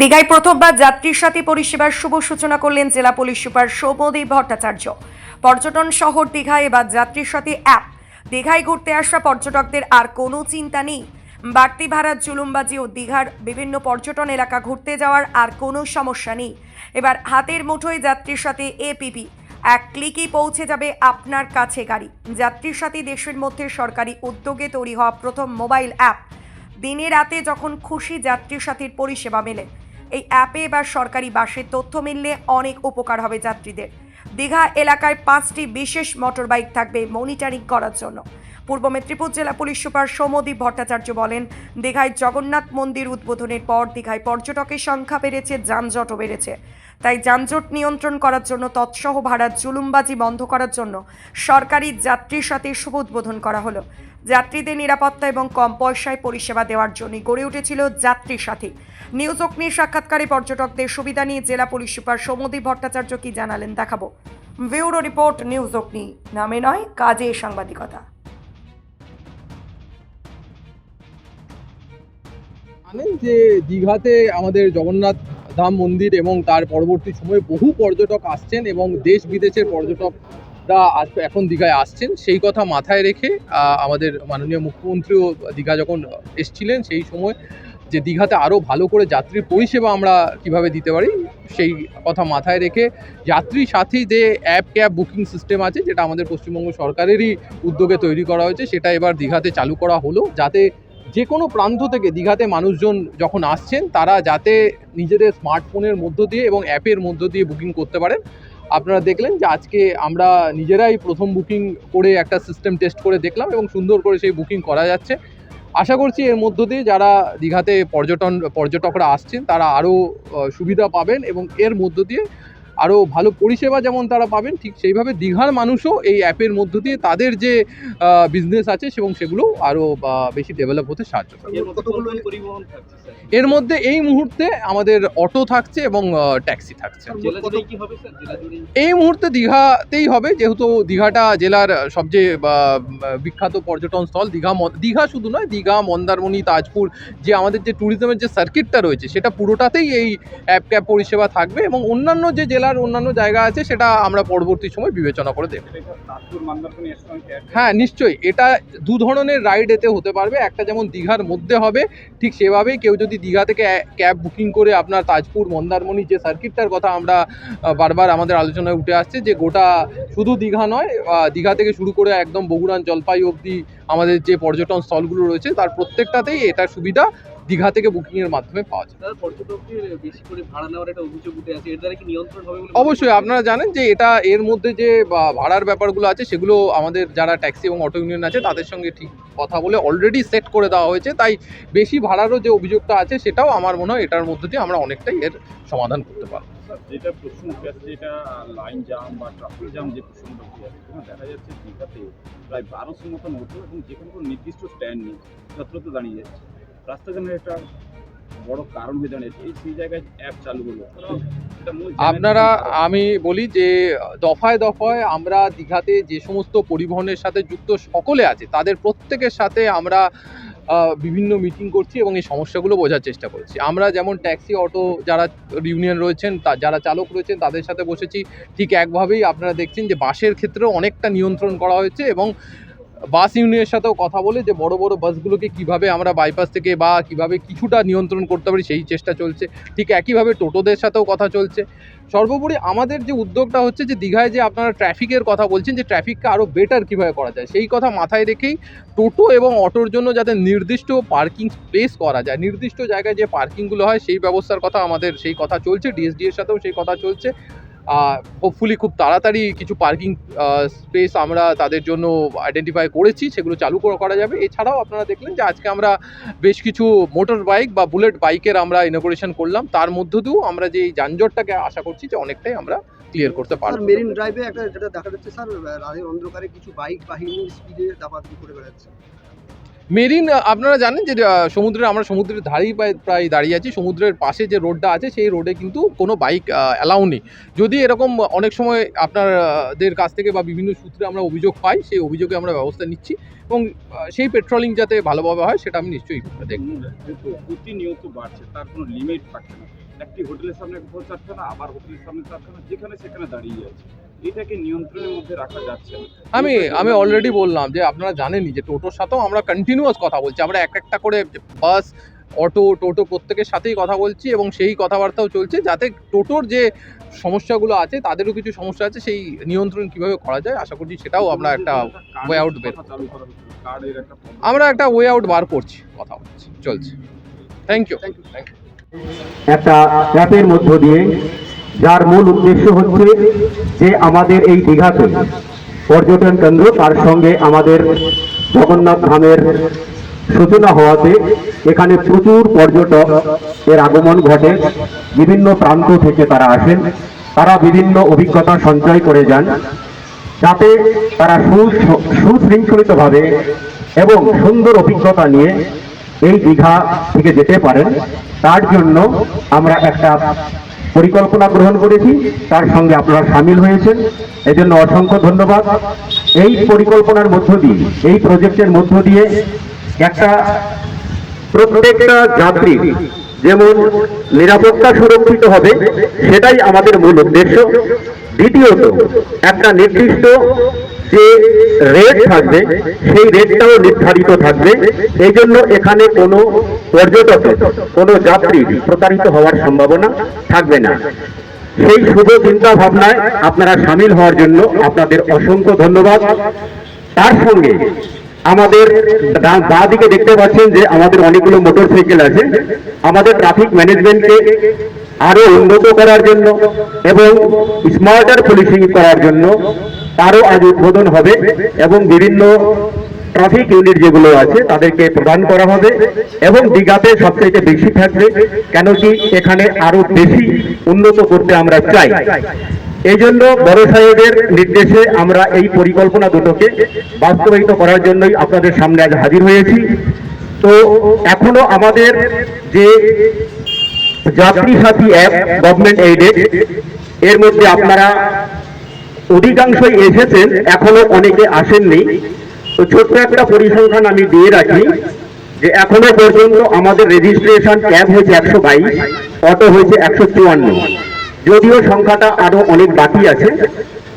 দীঘায় প্রথমবার যাত্রীর সাথে পরিষেবার শুভ সূচনা করলেন জেলা পুলিশ সুপার সৌমদীপ ভট্টাচার্য। পর্যটন শহর দীঘায় এবার যাত্রীর সাথে অ্যাপ। দীঘায় ঘুরতে আসা পর্যটকদের আর কোনো চিন্তা নেই। বাড়তি ভাড়ার জুলুমবাজি ও দীঘার বিভিন্ন পর্যটন এলাকা ঘুরতে যাওয়ার আর কোনো সমস্যা নেই। এবার হাতের মুঠোয় যাত্রীর সাথে এপিপি। এক ক্লিকই পৌঁছে যাবে আপনার কাছে গাড়ি। যাত্রীর সাথে দেশের মধ্যে সরকারি উদ্যোগে তৈরি হওয়া প্রথম মোবাইল অ্যাপ। দিনে রাতে যখন খুশি যাত্রীর সাথীর পরিষেবা মেলে। এই অ্যাপে বা সরকারি বাসে তথ্য মিললে অনেক উপকার হবে যাত্রীদের। দীঘা এলাকায় পাঁচটি বিশেষ মোটর বাইক থাকবে মনিটারিং করার জন্য। পূর্ব মেদিনীপুর জেলা পুলিশ সুপার সৌমদীপ ভট্টাচার্য বলেন, দীঘায় জগন্নাথ মন্দির উদ্বোধনের পর দীঘায় পর্যটকের সংখ্যা বেড়েছে, যানজটও বেড়েছে। তাই যানজট নিয়ন্ত্রণ করার জন্য তৎসহ ভাড়ার জুলুমবাজি বন্ধ করার জন্য সরকারি যাত্রীর সাথে শুভ উদ্বোধন করা হলো। যাত্রীদের নিরাপত্তা এবং কম পয়সায় পরিষেবা দেওয়ার জন্যই গড়ে উঠেছিল যাত্রীর সাথী। নিউজ অগ্নির সাক্ষাৎকারে পর্যটকদের সুবিধা নিয়ে জেলা পুলিশ সুপার সৌমদীপ ভট্টাচার্য কি জানালেন দেখাবো। ব্যুরো রিপোর্ট, নিউজ অগ্নি। নামে নয়, কাজে সাংবাদিকতা। জানেন যে দীঘাতে আমাদের জগন্নাথ ধাম মন্দির এবং তার পরবর্তী সময়ে বহু পর্যটক আসছেন এবং দেশ বিদেশের পর্যটকরা এখন দীঘায় আসছেন। সেই কথা মাথায় রেখে আমাদের মাননীয় মুখ্যমন্ত্রীও দীঘা যখন এসছিলেন, সেই সময় যে দীঘাতে আরও ভালো করে যাত্রীর পরিষেবা আমরা কীভাবে দিতে পারি, সেই কথা মাথায় রেখে যাত্রী সাথী যে অ্যাপ, ক্যাব বুকিং সিস্টেম আছে, যেটা আমাদের পশ্চিমবঙ্গ সরকারেরই উদ্যোগে তৈরি করা হয়েছে, সেটা এবার দীঘাতে চালু করা হলো, যাতে যে কোনো প্রান্ত থেকে দীঘাতে মানুষজন যখন আসছেন, তারা যাতে নিজেদের স্মার্টফোনের মধ্য দিয়ে এবং অ্যাপের মধ্য দিয়ে বুকিং করতে পারেন। আপনারা দেখলেন যে আজকে আমরা নিজেরাই প্রথম বুকিং করে একটা সিস্টেম টেস্ট করে দেখলাম এবং সুন্দর করে সেই বুকিং করা যাচ্ছে। আশা করছি এর মধ্য দিয়ে যারা দীঘাতে পর্যটন, পর্যটকরা আসছেন, তারা আরও সুবিধা পাবেন এবং এর মধ্য দিয়ে আরও ভালো পরিষেবা যেমন তারা পাবেন ঠিক সেইভাবে দীঘার মানুষও এই অ্যাপের মধ্য দিয়ে তাদের যে বিজনেস আছে এবং সেগুলো আরও বেশি ডেভেলপ হতে সাহায্য করবে। এর মধ্যে এই মুহূর্তে আমাদের অটো থাকছে এবং ট্যাক্সি থাকছে। জেলা জেলা এই মুহূর্তে দীঘাতেই হবে যেহেতু দীঘাটা জেলার সবচেয়ে বিখ্যাত পর্যটন স্থল দীঘা দীঘা শুধু নয় দীঘা মন্দারমণি তাজপুর যে আমাদের যে ট্যুরিজমের যে সার্কিটটা রয়েছে সেটা পুরোটাতেই এই অ্যাপ ক্যাব পরিষেবা থাকবে এবং অন্যান্য যে জেলার অন্যান্য জায়গা আছে সেটা আমরা পরবর্তী সময় বিবেচনা করে add হ্যাঁ নিশ্চয়ই। এটা দু ধরনের রাইড এতে হতে পারবে। একটা যেমন দীঘার মধ্যে হবে ঠিক সেভাবেই কেউ যদি দীঘা থেকে ক্যাব বুকিং করে আপনার তাজপুর মন্দারমণি যে সার্কিটটার কথা আমরা বারবার আমাদের আলোচনায় উঠে আসছে যে গোটা শুধু দীঘা নয় দীঘা থেকে শুরু করে একদম বগুড়ান জলপাই অবধি আমাদের যে পর্যটন স্থলগুলো রয়েছে তার প্রত্যেকটাতেই এটার সুবিধা দীঘা থেকে বুকিংয়ের মাধ্যমে পাওয়া যায়। স্যার পর্যটকদের বেশি করে ভাড়া নেওয়ার একটা অভিযোগ উঠে এর দ্বারা কি নিয়ন্ত্রণ অবশ্যই আপনারা জানেন যে এটা এর মধ্যে যে ভাড়ার ব্যাপারগুলো আছে সেগুলো আমাদের যারা ট্যাক্সি এবং অটো ইউনিয়ন আছে তাদের সঙ্গে ঠিক কথা বলে অলরেডি সেট করে দেওয়া হয়েছে। তাই বেশি ভাড়ারও যে অভিযোগটা আছে সেটাও আমার মনে হয় এটার মধ্যে দিয়ে আমরা অনেকটাই এর সমাধান করতে পারব। যেটা প্রশ্ন উঠে আসছে যেটা লাইন জাম বা ট্রাফিক জাম যে উঠে আসছে দেখা যাচ্ছে দীঘাতে প্রায় বারোশো মতন অটো এবং যেখানে কোনো নির্দিষ্ট স্ট্যান্ড নেই। যত্রত দাঁড়িয়ে যাচ্ছে। একটা বড় কারণ হয়ে এই সেই জায়গায় অ্যাপ চালু হলো আপনারা আমি বলি যে দফায় দফায় আমরা দীঘাতে যে সমস্ত পরিবহনের সাথে যুক্ত সকলে আছে তাদের প্রত্যেকের সাথে আমরা বিভিন্ন মিটিং করছি এবং এই সমস্যাগুলো বোঝার চেষ্টা করছি। আমরা যেমন ট্যাক্সি অটো যারা ইউনিয়ন রয়েছেন যারা চালক রয়েছেন তাদের সাথে বসেছি। ঠিক একভাবেই আপনারা দেখছেন যে বাসের ক্ষেত্রেও অনেকটা নিয়ন্ত্রণ করা হয়েছে এবং বাস ইউনিয়নের সাথেও কথা বলে যে বড় বড় বাসগুলোকে কীভাবে আমরা বাইপাস থেকে বা কীভাবে কিছুটা নিয়ন্ত্রণ করতে পারি সেই চেষ্টা চলছে। ঠিক একইভাবে টোটোদের সাথেও কথা চলছে। সর্বোপরি আমাদের যে উদ্যোগটা হচ্ছে যে দীঘায় যে আপনারা ট্রাফিকের কথা বলছেন যে ট্রাফিককে আরও বেটার কীভাবে করা যায়, সেই কথা মাথায় রেখেই টোটো এবং অটোর জন্য যাতে নির্দিষ্ট পার্কিং প্লেস করা যায়, নির্দিষ্ট জায়গায় যে পার্কিংগুলো হয় সেই ব্যবস্থার কথা আমাদের সেই কথা চলছে ডিএসডি এর সাথেও সেই কথা চলছে। হোপফুলি খুব তাড়াতাড়ি কিছু পার্কিং স্পেস আমরা তাদের জন্য আইডেন্টিফাই করেছি সেগুলো চালু করা করা যাবে। এছাড়াও আপনারা দেখলেন যে আজকে আমরা বেশ কিছু মোটর বাইক বা বুলেট বাইকের আমরা ইনোগ্রেশন করলাম। তার মধ্য দিয়েও আমরা যে এই যানজটটাকে আশা করছি যে অনেকটাই আমরা ক্লিয়ার করতে পারব। মেরিন ড্রাইভে একটা যেটা দেখা যাচ্ছে স্যার রাতের অন্ধকারে কিছু বাইক বাহিনী স্পিডে দাপাদাপি করে বেড়াচ্ছে। মেরিন আপনারা জানেন যে আহ, সমুদ্রে আমরা সমুদ্রের ধারেই প্রায় প্রায় দাঁড়িয়ে আছি সমুদ্রের পাশে যে রোডটা আছে সেই রোডে কিন্তু কোনো বাইক অ্যালাউ নেই। যদি এরকম অনেক সময় আপনাদের কাছ থেকে বা বিভিন্ন সূত্রে আমরা অভিযোগ পাই সেই অভিযোগে আমরা ব্যবস্থা নিচ্ছি এবং সেই পেট্রোলিং যাতে ভালোভাবে হয় সেটা আমি নিশ্চয়ই দেখব। প্রতিনিয়ত বাড়ছে তার কোনো লিমিট থাকছে না। একটি হোটেলের সামনে ভোর চারখানা আবার হোটেলের সামনে চারখানা যেখানে সেখানে দাঁড়িয়ে আছে। এটাকে নিয়ন্ত্রণের মধ্যে রাখা যাচ্ছে না। আমি আমি অলরেডি বললাম যে আপনারা জানেনই যে টোটোর সাথেও আমরা কন্টিনিউয়াস কথা বলছি। আমরা এক একটা করে বাস অটো টোটো প্রত্যেকের সাথেই কথা বলছি এবং সেই কথাবার্তাও চলছে যাতে টোটোর যে সমস্যাগুলো আছে তাদেরও কিছু সমস্যা আছে সেই নিয়ন্ত্রণ কীভাবে করা যায় আশা করছি সেটাও আমরা একটা way out বের। আমরা একটা ওয়ে আউট বার করছি কথা বলছি চলছে। Thank you thank you thank you একটা অ্যাপের মধ্য দিয়ে যার মূল উদ্দেশ্য হচ্ছে যে আমাদের এই দীঘাতে পর্যটন কেন্দ্র, তার সঙ্গে আমাদের জগন্নাথ ধামের সূচনা হওয়াতে এখানে প্রচুর পর্যটক এর আগমন ঘটে। বিভিন্ন প্রান্ত থেকে তারা আসেন। তারা বিভিন্ন অভিজ্ঞতা সঞ্চয় করে যান। যাতে তারা সুশৃঙ্খলিতভাবে এবং সুন্দর অভিজ্ঞতা নিয়ে এই দীঘা থেকে যেতে পারেন। তার জন্য আমরা একটা পরিকল্পনা গ্রহণ করেছি, তার সঙ্গে আপনারা সামিল হয়েছেন। এজন্য অসংখ্য ধন্যবাদ। এই পরিকল্পনার মধ্য দিয়ে, এই প্রজেক্টের মধ্য দিয়ে একটা প্রত্যেকটা যাত্রী যেমন নিরাপত্তা সুরক্ষিত হবে, সেটাই আমাদের মূল উদ্দেশ্য। দ্বিতীয়ত, একটা নির্দিষ্ট যে রেট থাকবে, সেই রেটটাও নির্ধারিত থাকবে। এই জন্য এখানে কোনো পর্যটকের কোনো যাত্রী প্রতারিত হওয়ার সম্ভাবনা থাকবে না। সেই শুভ চিন্তা ভাবনায় আপনারা সামিল হওয়ার জন্য আপনাদের অসংখ্য ধন্যবাদ। তার সঙ্গে আমাদের বাঁ দিকে দেখতে পাচ্ছেন যে আমাদের অনেকগুলো মোটর সাইকেল আছে। আমাদের ট্রাফিক ম্যানেজমেন্টকে আরও উন্নত করার জন্য এবং স্মার্টার পুলিশিং করার জন্য তারও আজ উদ্বোধন হবে এবং বিভিন্ন ট্রাফিক ইউনিট যেগুলো আছে, তাদেরকে প্রদান করা হবে এবং দীঘাতে সবথেকে বেশি থাকবে কেন কি এখানে আরও বেশি উন্নত করতে আমরা চাই। এই জন্য বড় সাহেবের নির্দেশে আমরা এই পরিকল্পনা দুটোকে বাস্তবায়িত করার জন্যই আপনাদের সামনে আজ হাজির হয়েছি। তো এখনও আমাদের যে যাত্রী সাথী অ্যাপ গভর্নমেন্ট এইডেড এর মধ্যে আপনারা অধিকাংশই এসেছেন, এখনও অনেকে আসেননি। তো ছোট্ট একটা পরিসংখ্যান আমি দিয়ে রাখি যে এখনও পর্যন্ত আমাদের রেজিস্ট্রেশন ক্যাব হয়েছে একশো বাইশ অটো হয়েছে একশো চুয়ান্ন। যদিও সংখ্যাটা আরও অনেক বাকি আছে,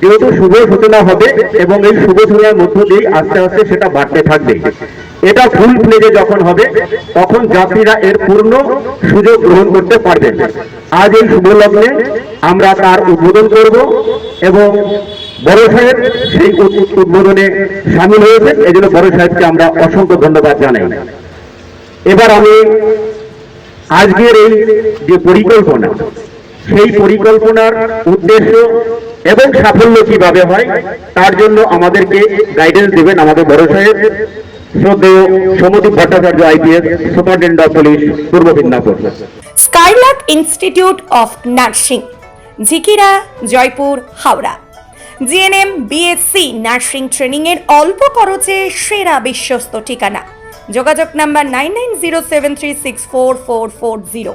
যেহেতু শুভ সূচনা হবে এবং এই শুভ সূচনার মধ্য দিয়েই আস্তে আস্তে সেটা বাড়তে থাকবে। এটা ফুল প্লেজে যখন হবে, তখন যাত্রীরা এর পূর্ণ সুযোগ গ্রহণ করতে পারবেন আজ এই শুভ লগ্নে আমরা তার উদ্বোধন করব এবং বড় সাহেব সেই উদ্বোধনে সামিল হয়েছেন এই জন্য বড় সাহেবকে আমরা অসংখ্য ধন্যবাদ জানাই। এবার আমি আজকের এই যে পরিকল্পনা, সেই পরিকল্পনার উদ্দেশ্য এবং সাফল্য কীভাবে হয়, তার জন্য আমাদেরকে গাইডেন্স দেবেন আমাদের বড় সাহেব। শ্রদ্ধেয় Samdeep Bhattacharya IPS of police, Purba Skylark Institute of Nursing, Jhikira, Jaipur, Howrah. GNM, BSc nursing training এর অল্প খরচে সেরা বিশ্বস্ত ঠিকানা। যোগাযোগ number nine nine zero seven three six four four four zero.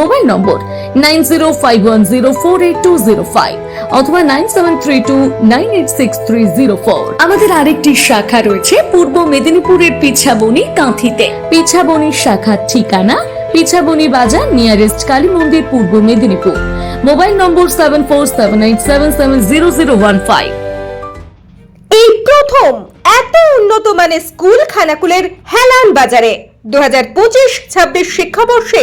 Mobile number nine zero five one zero four eight two zero five অথবা nine seven three two nine eight six three zero four আমাদের আরেকটি শাখা রয়েছে পূর্ব মেদিনীপুরের পিছাবনি কাঁথিতে। পিছাবনির শাখার ঠিকানা পিছাবনি বাজার nearest Kali Mandir Purba Medinipur. Mobile number seven four seven eight seven seven zero zero one five এই প্রথম এত উন্নত মানের স্কুল খানাকুলের হেলান বাজারে। দু হাজার পঁচিশ ছাব্বিশ শিক্ষাবর্ষে